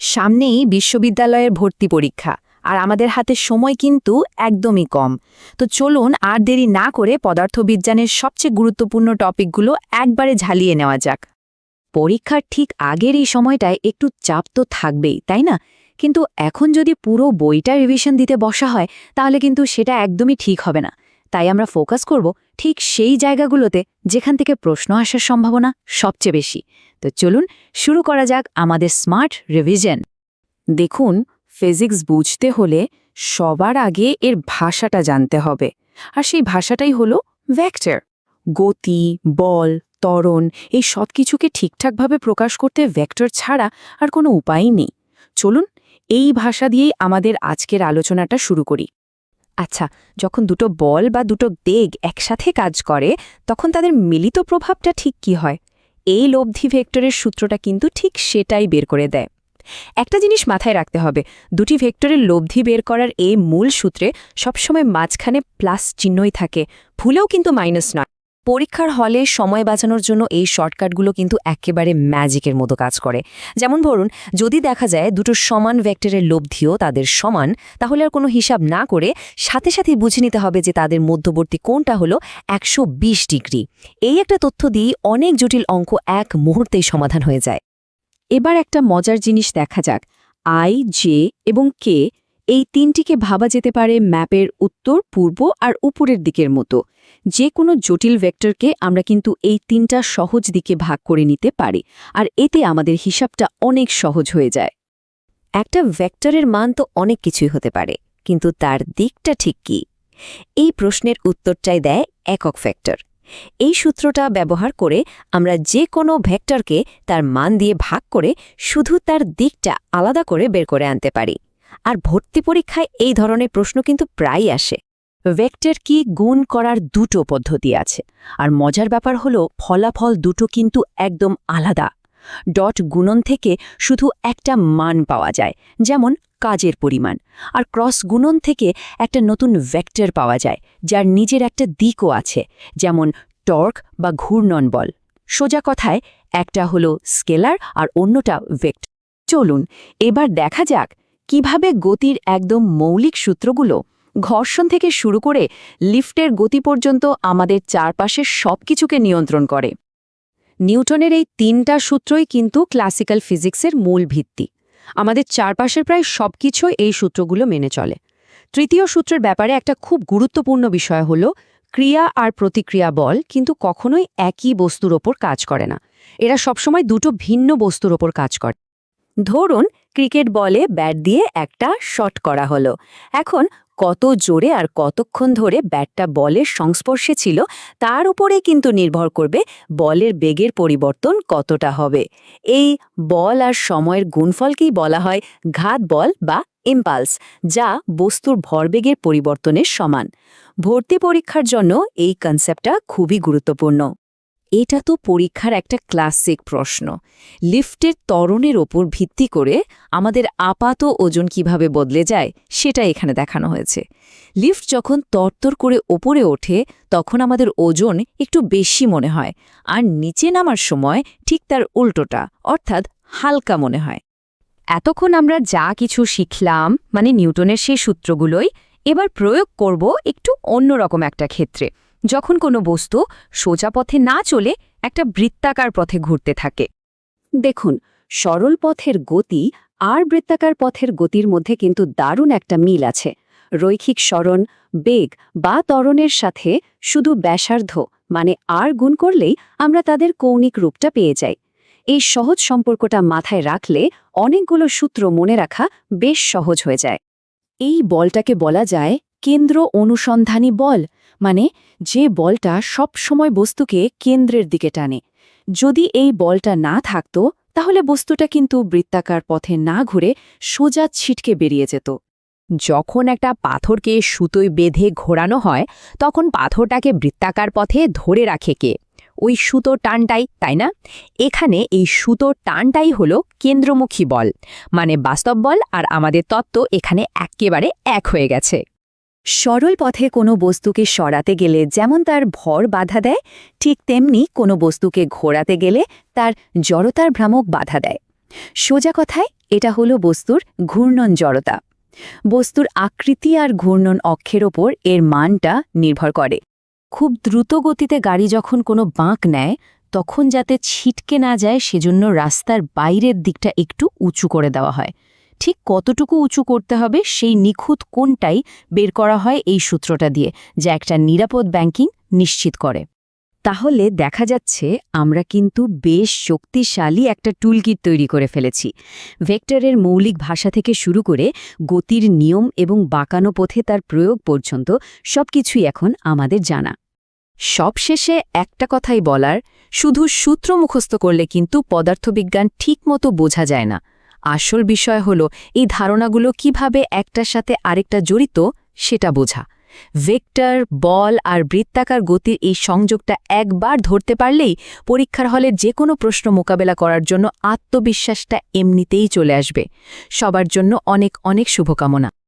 সামনেই বিশ্ববিদ্যালয়ের ভর্তি পরীক্ষা, আর আমাদের হাতে সময় কিন্তু একদমই কম। তো চলুন আর দেরি না করে পদার্থবিজ্ঞানের সবচেয়ে গুরুত্বপূর্ণ টপিকগুলো একবারে ঝালিয়ে নেওয়া যাক। পরীক্ষার ঠিক আগের এই সময়টায় একটু চাপ তো থাকবেই, তাই না? কিন্তু এখন যদি পুরো বইটা রিভিশন দিতে বসা হয়, তাহলে কিন্তু সেটা একদমই ঠিক হবে না। তাই আমরা ফোকাস করব ঠিক সেই জায়গাগুলোতে যেখান থেকে প্রশ্ন আসার সম্ভাবনা সবচেয়ে বেশি। তো চলুন শুরু করা যাক আমাদের স্মার্ট রিভিশন। দেখুন, ফিজিক্স বুঝতে হলে সবার আগে এর ভাষাটা জানতে হবে। আর সেই ভাষাটাই হলো ভেক্টর গতি, বল, ত্বরণ এই সব কিছুকে ঠিকঠাকভাবে প্রকাশ করতে ভেক্টর ছাড়া আর কোনো উপায়ই নেই। চলুন এই ভাষা দিয়েই আমাদের আজকের আলোচনাটা শুরু করি। আচ্ছা যখন দুটো বল বা দুটো দেগ একসাথে কাজ করে, তখন তাদের মিলিত প্রভাবটা ঠিক কি হয়? এই লব্ধি ভেক্টরের সূত্রটা কিন্তু ঠিক সেটাই বের করে দেয়। একটা জিনিস মাথায় রাখতে হবে, দুটি ভেক্টরের লব্ধি বের করার এই মূল সূত্রে সবসময় মাঝখানে প্লাস চিহ্নই থাকে, ভুলেও কিন্তু মাইনাস নয়। পরীক্ষার হলে সময় বাঁচানোর জন্য এই শর্টকাটগুলো কিন্তু একেবারে ম্যাজিকের মতো কাজ করে। যেমন ধরুন, যদি দেখা যায় দুটো সমান ভেক্টরের লব্ধিও তাদের সমান, তাহলে আর কোনো হিসাব না করে সাথে সাথে বুঝে নিতে হবে যে তাদের মধ্যবর্তী কোণটা হলো একশো বিশ ডিগ্রি। এই একটা তথ্য দিয়ে অনেক জটিল অঙ্ক এক মুহূর্তেই সমাধান হয়ে যায়। এবার একটা মজার জিনিস দেখা যাক। আই, জে এবং কে এই তিনটিকে ভাবা যেতে পারে ম্যাপের উত্তর, পূর্ব আর উপরের দিকের মতো। যে কোনো জটিল ভেক্টরকে আমরা কিন্তু এই তিনটা সহজ দিকে ভাগ করে নিতে পারি, আর এতে আমাদের হিসাবটা অনেক সহজ হয়ে যায়। একটা ভেক্টরের মান তো অনেক কিছুই হতে পারে, কিন্তু তার দিকটা ঠিক কি? এই প্রশ্নের উত্তরটাই দেয় একক ভেক্টর। এই সূত্রটা ব্যবহার করে আমরা যে কোনো ভেক্টরকে তার মান দিয়ে ভাগ করে শুধু তার দিকটা আলাদা করে বের করে আনতে পারি। আর ভর্তি পরীক্ষায় এই ধরনের প্রশ্ন কিন্তু প্রায়ই আসে। ভেক্টর কি গুণ করার দুটো পদ্ধতি আছে। আর মজার ব্যাপার হলো, ফলাফল দুটো কিন্তু একদম আলাদা। ডট গুণন থেকে শুধু একটা মান পাওয়া যায়, যেমন কাজের পরিমাণ। আর ক্রস গুণন থেকে একটা নতুন ভেক্টর পাওয়া যায়, যার নিজের একটা দিকও আছে, যেমন টর্ক বা ঘূর্ণন বল। সোজা কথায়, একটা হলো স্কেলার আর অন্যটা ভেক্ট চলুন, এবার দেখা যাক কীভাবে গতির একদম মৌলিক সূত্রগুলো ঘর্ষণ থেকে শুরু করে লিফটের গতি পর্যন্ত আমাদের চারপাশের সব কিছুকে নিয়ন্ত্রণ করে। নিউটনের এই তিনটা সূত্রই কিন্তু ক্লাসিক্যাল ফিজিক্সের মূল ভিত্তি। আমাদের চারপাশের প্রায় সব এই সূত্রগুলো মেনে চলে। তৃতীয় সূত্রের ব্যাপারে একটা খুব গুরুত্বপূর্ণ বিষয় হল, ক্রিয়া আর প্রতিক্রিয়া বল কিন্তু কখনোই একই বস্তুর ওপর কাজ করে না। এরা সবসময় দুটো ভিন্ন বস্তুর ওপর কাজ করে। ধরুন, ক্রিকেট বলে ব্যাট দিয়ে একটা শট করা হলো। এখন কত জোরে আর কতক্ষণ ধরে ব্যাটটা বলের সংস্পর্শে ছিল, তার উপরে কিন্তু নির্ভর করবে বলের বেগের পরিবর্তন কতটা হবে। এই বল আর সময়ের গুণফলকেই বলা হয় ঘাত বল বা ইম্পালস, যা বস্তুর ভরবেগের পরিবর্তনের সমান। ভর্তি পরীক্ষার জন্য এই কনসেপ্টটা খুবই গুরুত্বপূর্ণ। এটা তো পরীক্ষার একটা ক্লাসিক প্রশ্ন। লিফটের ত্বরণের ওপর ভিত্তি করে আমাদের আপাত ওজন কীভাবে বদলে যায় সেটা এখানে দেখানো হয়েছে। লিফট যখন তরতর করে ওপরে ওঠে, তখন আমাদের ওজন একটু বেশি মনে হয়, আর নিচে নামার সময় ঠিক তার উল্টোটা, অর্থাৎ হালকা মনে হয়। এতক্ষণ আমরা যা কিছু শিখলাম মানে নিউটনের সেই সূত্রগুলোই, এবার প্রয়োগ করব একটু অন্যরকম একটা ক্ষেত্রে। যখন কোনো বস্তু সোজা পথে না চলে একটা বৃত্তাকার পথে ঘুরতে থাকে। দেখুন, সরল পথের গতি আর বৃত্তাকার পথের গতির মধ্যে কিন্তু দারুণ একটা মিল আছে। রৈখিক স্মরণ বেগ বা ত্বরণের সাথে শুধু ব্যাসার্ধ মানে আর গুণ করলেই আমরা তাদের কৌণিক রূপটা পেয়ে যাই। এই সহজ সম্পর্কটা মাথায় রাখলে অনেকগুলো সূত্র মনে রাখা বেশ সহজ হয়ে যায়। এই বলটাকে বলা যায় কেন্দ্র অনুসন্ধানী বল। মানে যে বলটা সব সময় বস্তুকে কেন্দ্রের দিকে টানে। যদি এই বলটা না থাকত, তাহলে বস্তুটা কিন্তু বৃত্তাকার পথে না ঘুরে সোজা ছিটকে বেরিয়ে যেত। যখন একটা পাথরকে সুতোয় বেঁধে ঘোরানো হয়, তখন পাথরটাকে বৃত্তাকার পথে ধরে রাখে কে? ওই সুতোর টানটাই, তাই না? এখানে এই সুতোর টানটাই হলো কেন্দ্রমুখী বল মানে বাস্তব বল আর আমাদের তত্ত্ব এখানে একেবারে এক হয়ে গেছে। সরল পথে কোনো বস্তুকে সরাতে গেলে যেমন তার ভর বাধা দেয়, ঠিক তেমনি কোনো বস্তুকে ঘোরাতে গেলে তার জড়তার ভ্রামক বাধা দেয়। সোজা কথায়, এটা হলো বস্তুর ঘূর্ণন জড়তা। বস্তুর আকৃতি আর ঘূর্ণন অক্ষের ওপর এর মানটা নির্ভর করে। খুব দ্রুত গতিতে গাড়ি যখন কোনো বাঁক নেয়, তখন যাতে ছিটকে না যায়, সেজন্য রাস্তার বাইরের দিকটা একটু উঁচু করে দেওয়া হয়। ঠিক কতটুকু উঁচু করতে হবে সেই নিখুঁত কোনটাই বের করা হয় এই সূত্রটা দিয়ে, যা একটা নিরাপদ ব্যাংকিং নিশ্চিত করে। তাহলে দেখা যাচ্ছে আমরা কিন্তু বেশ শক্তিশালী একটা টুলকিট তৈরি করে ফেলেছি। ভেক্টরের মৌলিক ভাষা থেকে শুরু করে গতির নিয়ম এবং বাঁকানো পথে তার প্রয়োগ পর্যন্ত সবকিছুই এখন আমাদের জানা। সবশেষে একটা কথাই বলার, শুধু সূত্র মুখস্থ করলে কিন্তু পদার্থবিজ্ঞান ঠিকমতো বোঝা যায় না। আসল বিষয় হল, এই ধারণাগুলো কীভাবে একটার সাথে আরেকটা জড়িত, সেটা বোঝা। ভেক্টর, বল আর বৃত্তাকার গতির এই সংযোগটা একবার ধরতে পারলেই পরীক্ষার হলে যে কোনো প্রশ্ন মোকাবেলা করার জন্য আত্মবিশ্বাসটা এমনিতেই চলে আসবে। সবার জন্য অনেক অনেক শুভকামনা।